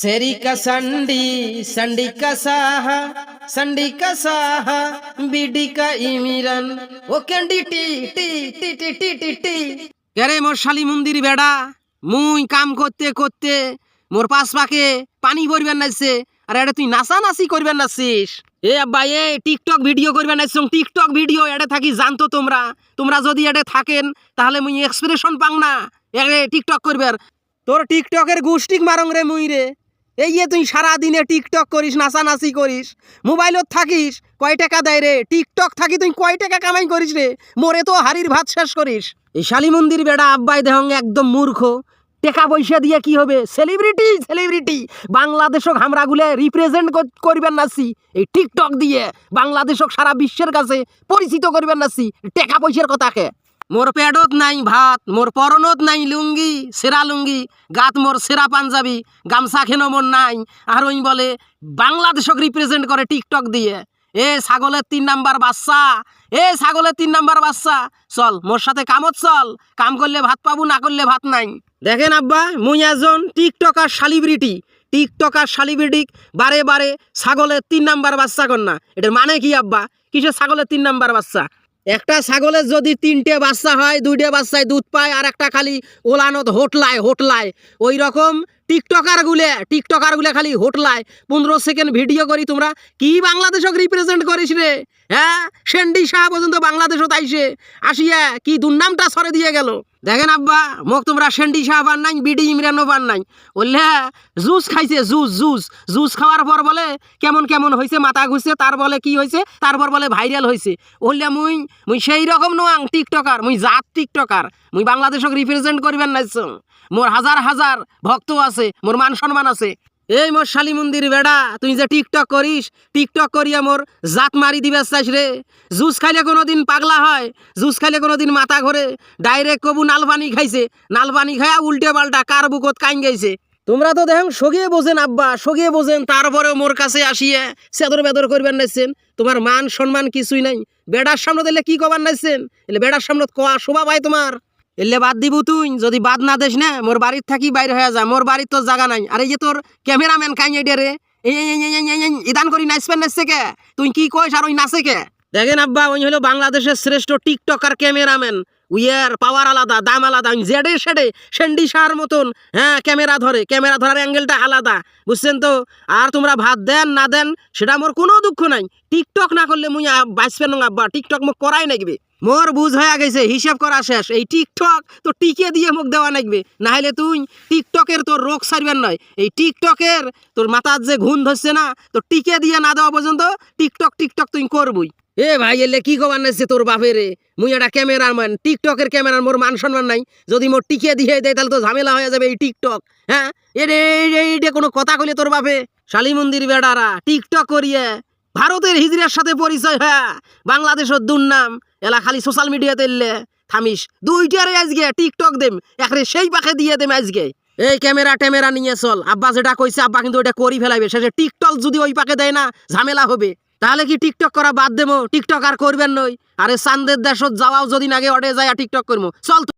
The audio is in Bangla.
செரிக்க சண்டி, சண்டிக்க சாஹ சண்டிக்க சாஹ বিডিকা ইমিরান ও ক্যান্ডি টি মোর শালি মন্দির বেড়া? মুই কাম করতে করতে মোর পাশ পাকে পানি ভরবেন নাইছে। আর এটা তুই নাসা নাসি করবেন নাসিস এ আব্বা, এ টিকটক ভিডিও করবেন নাইছং। টিকটক ভিডিও এটা থাকি জানতো তোমরা। তোমরা যদি এটা থাকেন, তাহলে মুই এক্সপ্রেশন পাং না। এ টিকটক করবে আর তোর টিকটকের গুষ্টিক মারং রে মুই রে। এই যে তুই সারা দিনে টিকটক করিস, নাচানাচি করিস, মোবাইলত থাকিস, কয় টাকা দেয় রে? টিকটক থাকি তুই কয় টাকা কামাই করিস রে? মোরে তো হাড়ির ভাত শেষ করিস। এই শালি মন্দির বেড়া আব্বাই দেহং একদম মূর্খ। টাকা পয়সা দিয়ে কি হবে? সেলিব্রিটি সেলিব্রিটি বাংলাদেশক হামরাগুলে রিপ্রেজেন্ট করবেন নাসি এই টিকটক দিয়ে বাংলাদেশক সারা বিশ্বের কাছে পরিচিত করবেন নাসি টাকা পয়সার কথাকে মোর পেটত নাই ভাত, মোর পরনত নাই লুঙ্গি, সেরা লুঙ্গি, গাত মোর সেরা পাঞ্জাবি, গামছা খেনো মোর নাই। আর ওই বলে বাংলাদেশক রিপ্রেজেন্ট করে টিকটক দিয়ে। এ ছাগলের তিন নাম্বার বাচ্চা, এ ছাগলের তিন নাম্বার বাচ্চা, চল, মোর সাথে কামত চল, কাম করলে ভাত পাবো, না করলে ভাত নাই। দেখেন আব্বা, মুই একজন টিকটকার শালিব্রিটি টিকটকার শালিব্রিটি বারে বারে ছাগলের তিন নাম্বার বাচ্চা না এটার মানে কি আব্বা? কিসের ছাগলের তিন নাম্বার বাচ্চা? একটা ছাগলের যদি তিনটে বাচ্চা হয়, দুইটে বাচ্চায় দুধ পায় আর একটা খালি ওলানত হোটলায় হোটলায়। ওই রকম টিকটকার গুলে টিকটকার গুলে খালি হোটলায়। পনেরো সেকেন্ড ভিডিও করি তোমরা। কি বাংলাদেশক রিপ্রেজেন্ট করিস রে? হ্যাঁ? সেন্ডি শাহ পর্যন্ত বাংলাদেশও তাইছে আসিয়া কি দুর্নামটা সরে দিয়ে গেল? দেখেন আব্বা, মোক তোমরা সেন্ডি শাহ পান নাই বিডি ইমরানও পান নাই বললে জুস খাইছে, জুস জুস। জুস খাওয়ার পর বলে, কেমন কেমন হয়েছে মাথা ঘুরছে, তার বলে কি হয়েছে তারপর বলে ভাইরাল হয়েছে বললে, মুই মুই সেই রকম নোয়াং, টিকটকার, মুই জাত টিকটকার। মুই বাংলাদেশক রিপ্রেজেন্ট করিবেন নাইছো মোর হাজার হাজার ভক্ত আছে, মোর মান সম্মান আছে। এই মোর শালি মন্দির বেড়া, তুই যে টিকটক করিস, টিকটক করিয়া মোর জাত মারি দিবে চাইস রে। জুস খাইলে কোনোদিন পাগলা হয়, জুস খাইলে কোনোদিন মাথা ঘরে। ডাইরেক্ট কবু নালপানি খাইছে নালপানি খায়া উল্টে পাল্টা কার বুকত কাইন গাইছে। তোমরা তো দেখেন সগিয়ে বোঝেন আব্বা, সগিয়ে বোঝেন, তারপরেও মোর কাছে আসিয়ে সেদর বেদর করবেন নাইছেন। তোমার মান, সম্মান কিছুই নাই। বেড়ার সামনে দিলে কি কবার নাইছেন? এলে বেড়ার সামনে কোয়া শোভা পায় তোমার। এলে বাদ দিব তুই, যদি বাদ না দেস না, মোর বাড়ির থাকি বাইরে হয়ে যা, মোর বাড়ির তোর জায়গা নাই। আরে যে তোর ক্যামেরাম্যান খাই এডে রে ইদান করি নাচবেন নাচছে কে? তুই কি কইস আর ওই নাচে কে? দেখেন আব্বা, ওই হলো বাংলাদেশের শ্রেষ্ঠ টিকটকার ক্যামেরাম্যান। উইয়ার পাওয়ার আলাদা, দাম আলাদা, আমি জেডে সেডে, সেন্ডি সার মতন হ্যাঁ ক্যামেরা ধরে, ক্যামেরা ধরার অ্যাঙ্গেলটা আলাদা, বুঝছেন তো? আর তোমরা ভাত দেন, না দেন, সেটা মোর কোনো দুঃখ নাই। টিকটক না করলে মুই বাঁচবেন আব্বা টিকটক মোক করাই নাকবে মোর বুঝ হয়ে গেছে, হিসাব করা শেষ। এই টিকটক তো টিকে দিয়ে মুখ দেওয়া নাকবে না হলে তুই টিকটকের তোর রোগ সারবেন নয়। এই টিকটকের তোর মাথার যে ঘুম ধরছে না, তো টিকে দিয়ে না দেওয়া পর্যন্ত টিকটক টিকটক তুই করবই। এ ভাই, এলে কি কবার নাইছে তোর বাপে রে মুই একটা ক্যামেরাম্যান, টিকটকের ক্যামেরার মোর মান সম্মান নাই। যদি মোর টিকে দিয়ে দেয়, তাহলে তো ঝামেলা হয়ে যাবে এই টিকটক হ্যাঁ? এইটা কোনো কথা কইলে তোর বাপে? শালী মন্দির বেড়ারা, টিকটক করিয়ে। ভারতের হিজড়ার সাথে পরিচয় হ্যাঁ বাংলাদেশের দুর্নাম। এলা খালি সোশ্যাল মিডিয়াতে এলে, থামিস। দুইটারে আজকে, টিকটক দেম। একরে সেই পাখে দিয়ে দেম আজকে। এই ক্যামেরা ট্যামেরা নিয়ে চল। আব্বা যেটা কইছে, আব্বা কিন্তু ওটা করি ফেলাইবে। শেষে টিকটক যদি ওই পাকে দেয় না, ঝামেলা হবে। তাহলে কি টিকটক করা বাদ দেবো? টিকটক আর করবেন নই। আরে চান্দের দেশত যাওয়াও যদি নাগে, অডে যায় টিকটক করব চল